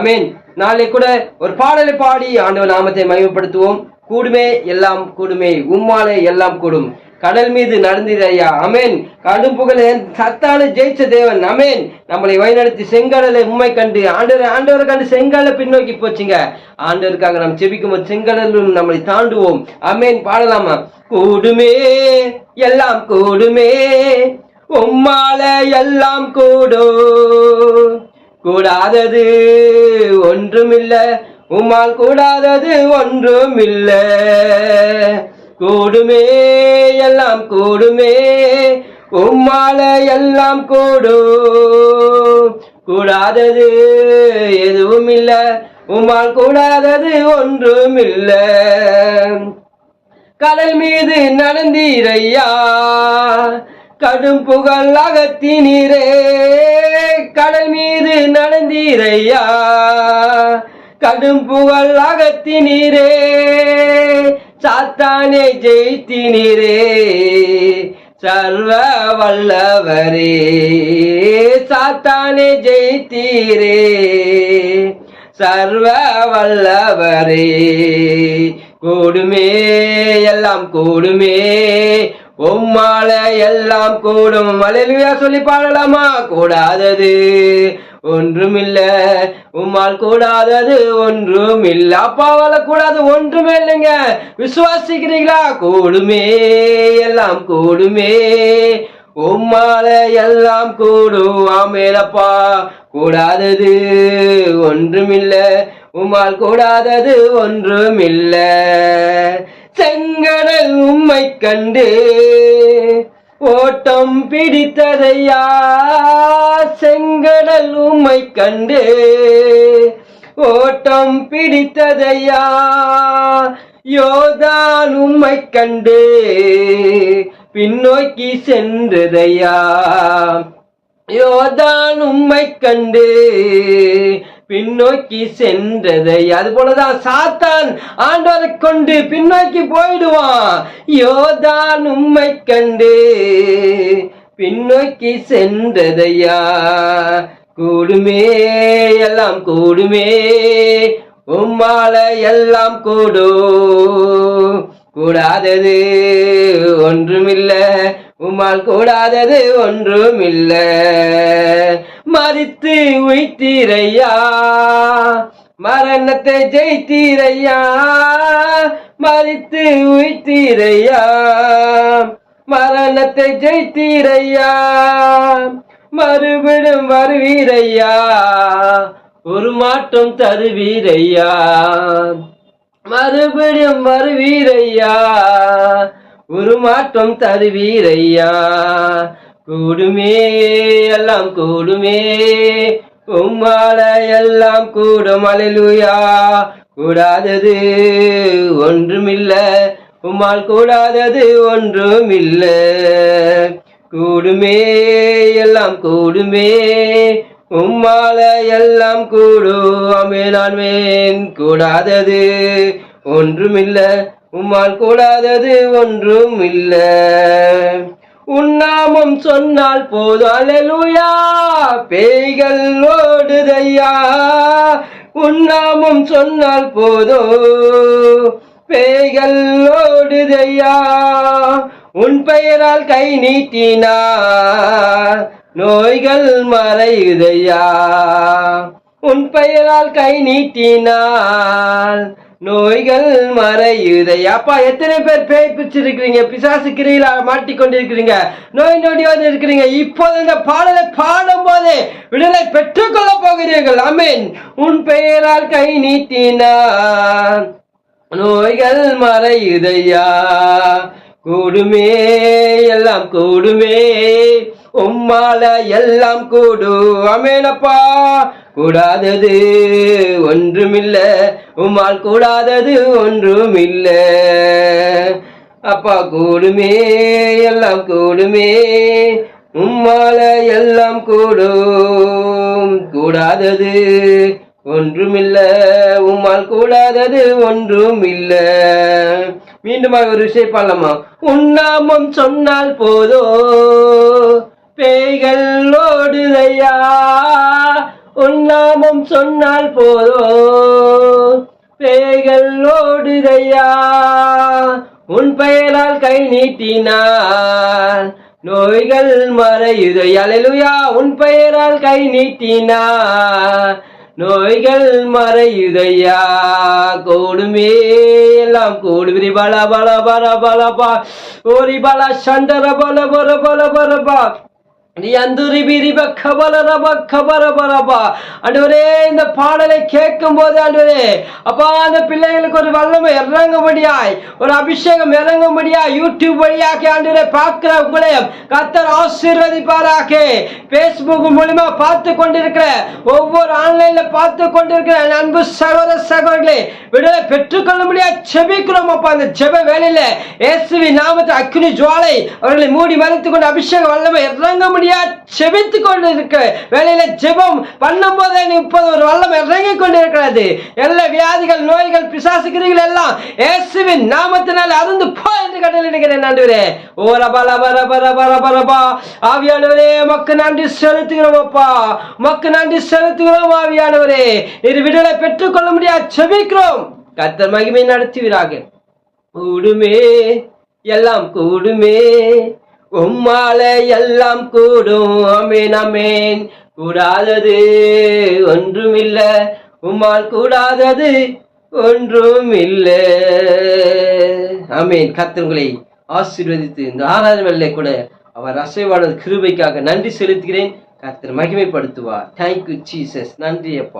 அமேன் நாளை கூட ஒரு பாடலை பாடி ஆண்டவர் நாமத்தை மகிமைப்படுத்துவோம். கூடுமே எல்லாம் கூடுமே உம்மாலே எல்லாம் கூடும். கடல் மீது நடந்தது ஐயா. அமேன் கடும் புகழ் சத்தான ஜெயிச்ச தேவன். அமேன் நம்மளை வழிநடத்தி செங்கடலை உண்மை கண்டு ஆண்டவர் ஆண்டவரை கண்டு செங்கடலை பின்னோக்கி போச்சுங்க. ஆண்டவருக்காக நாம் செபிக்கும் போது செங்கடலும் நம்மளை தாண்டுவோம். அமேன் பாடலாமா? கூடுமே எல்லாம் கூடுமே உம்மால எல்லாம் கூடும். கூடாதது ஒன்றுமில்ல. உமால் கூடாதது ஒன்றுமில்ல. கூடுமே எல்லாம் கூடுமே. உம்மால எல்லாம் கூடும். கூடாதது எதுவும் இல்ல உமால் கூடாதது ஒன்றும் இல்ல கடல் மீது நடந்தீரையா கடும் புகழ் அகத்தினீரே கடல் மீது நடந்தீரையா. கடும் புகழ் அகத்தினீரே சாத்தானே ஜெயித்தினீரே. சர்வ வல்லவரே. சாத்தானே ஜெயித்தீரே. சர்வ வல்லவரே. கூடுமே எல்லாம் கூடுமே. உம்மால எல்லாம் கூடும். மலையிலுயா சொல்லி பாடலாமா? கூடாதது. ஒன்றுமில்ல. உம்மால் கூடாதது ஒன்றும் இல்ல அப்பாவால கூடாது ஒன்றுமே இல்லைங்க. விசுவாசிக்கிறீங்களா கூடுமே. எல்லாம் கூடுமே. உம்மால எல்லாம் கூடும். ஆமேலப்பா கூடாதது ஒன்றுமில்ல. உம்மால் கூடாதது ஒன்றுமில்ல. செங்கடல் உம்மை கண்டு ஓட்டம் பிடித்ததையா? செங்கடல் உம்மை கண்டு ஓட்டம் பிடித்ததையா? யோதான் உம்மை கண்டு பின்னோக்கி சென்றதையா? யோதான் உம்மை கண்டு பின்னோக்கி சென்றது அது போலதான் சாத்தான் ஆண்டவரை கொண்டு பின்னோக்கி போயிடுவான். யோதான் உம்மை கண்டு பின்னோக்கி சென்றதையா? கூடுமே எல்லாம் கூடுமே உம்மால எல்லாம் கூடும். கூடாதது ஒன்றுமில்ல உமால் கூடாதது ஒன்றும் இல்ல மறித்து உய்த்தீரையா? மரணத்தை ஜெயித்தீரையா? மறித்து உய்த்தீரையா? மரணத்தை ஜெயித்தீரையா? மறுபடும் வருவீரையா? ஒரு மாற்றம் தருவீரையா? மறுபடியும் வருவீரையா? உருமாற்றம் தருவீரையா? கூடுமே எல்லாம் கூடுமே. உம்மால எல்லாம் கூடும் அலையிலுயா. கூடாதது ஒன்றுமில்ல. உம்மால் கூடாதது ஒன்றுமில்ல. கூடுமே எல்லாம் கூடுமே. உம்மால எல்லாம் கூடும் அமேலான்மேன் கூடாதது ஒன்றுமில்ல உம்மால் கூடாதது ஒன்றும் இல்ல உன்னாமம் சொன்னால் போதும் அலலுயா பேய்கள் ஓடுதையா. உன்னாமம் சொன்னால் போதும் பேய்கள் ஓடுதையா. உன் பெயரால் கை நீட்டினார் நோய்கள் மறையுதையா. உன் பெயரால் கை நீட்டினால் நோய்கள் மறையுதை. அப்பா எத்தனை பேர் பேய் பிடிச்சிருக்கிறீங்க பிசாசுக்கிறீங்களா மாட்டிக்கொண்டிருக்கிறீங்க. நோய் நொடியோடு இருக்கிறீங்க இப்போது இந்த பாடலை பாடும் போது விடுதலை பெற்றுக்கொள்ள போகிறீர்கள். அமீன் உன் பெயரால் கை நீட்டினா நோய்கள் மறையுதையா? கூடுமே எல்லாம் கூடுமே. உம்மால எல்லாம் கூடு அமேனப்பா கூடாதது ஒன்றுமில்ல. உம்மால் கூடாதது ஒன்றுமில்ல. அப்பா கூடுமே எல்லாம் கூடுமே. உம்மால எல்லாம் கூடும். கூடாதது ஒன்றுமில்ல. உம்மால் கூடாதது ஒன்றும் இல்ல மீண்டுமாக ஒரு விஷயம் பாடலாமா? உண்ணாமம் சொன்னால் போதோ பேய்கள் ஓடுதையா? உன் நாமம் சொன்னால் போதோ? பேய்கள் ஓடுதையா உன் பெயரால் கை நீட்டினார் நோய்கள் மறையுதையா அல்லேலூயா உன் பெயரால் கை நீட்டினார் நோய்கள் மறையுதையா? கூடுமே எல்லாம் கூடுவிரி பல பல பல பல பா. ஓரி பல சண்டர பல பல பல பல பா நீ அந்துரி கபல ரப இந்த பாடலை கேட்கும் போது ஆண்டவரே அப்பா அந்த பிள்ளைகளுக்கு ஒரு வல்லமை இறங்கும்படியாய் ஒரு அபிஷேகம் இறங்கும்படியாய் யூடியூப் வழியாக ஆண்டவரே பார்க்கிற உங்களையும் கத்தர் ஆசீர்வதிப்பாராக. பேஸ்புக் மூலியமா பார்த்து கொண்டிருக்கிற ஒவ்வொரு ஆன்லைன்ல பார்த்து கொண்டிருக்கிற அன்பு சகோதர சகோதரர்களே விடுதலை முடியாது செபிக்கிறோம் அப்பா. அந்த செப வேலையில இயேசுவி நாமத்தை அக்னி ஜுவாலை அவர்களை மூடி மறைத்துக் கொண்டு அபிஷேக வல்லமை இறங்க சரியா செபித்து கொண்டு இருக்க வேலையில ஜெபம் பண்ணும் போதே இப்போது ஒரு வல்லம் இறங்கி கொண்டிருக்கிறது. எல்லா வியாதிகள் நோய்கள் பிசாசுக்கிறீர்கள் எல்லாம் இயேசுவின் நாமத்தினால் அருந்து போ என்று கட்டளையிடுகிறேன் நன்றிவரே ஓ ரபா ரபா ரபா ரபா ரபா ரபா. ஆவியானவரே மக்கு நன்றி செலுத்துகிறோம் அப்பா. மக்கு நன்றி செலுத்துகிறோம் ஆவியானவரே. இது விடுதலை பெற்றுக்கொள்ள முடியாது செபிக்கிறோம். கத்தர் மகிமை நடத்துவீராக. கூடுமே எல்லாம் கூடுமே. உம்மால எல்லாம் கூடும். அமேன் அமேன் கூடாதது ஒன்றுமில்ல. உம்மால் கூடாதது ஒன்றும் இல்லை அமேன் கத்தவங்களை ஆசீர்வதித்து இந்த ஆராதனை கூட அவர் அசைவானது கிருபைக்காக நன்றி செலுத்துகிறேன். கர்த்தர் மகிமைப்படுத்துவார். தேங்க்யூ ஜீசஸ் நன்றி அப்பா.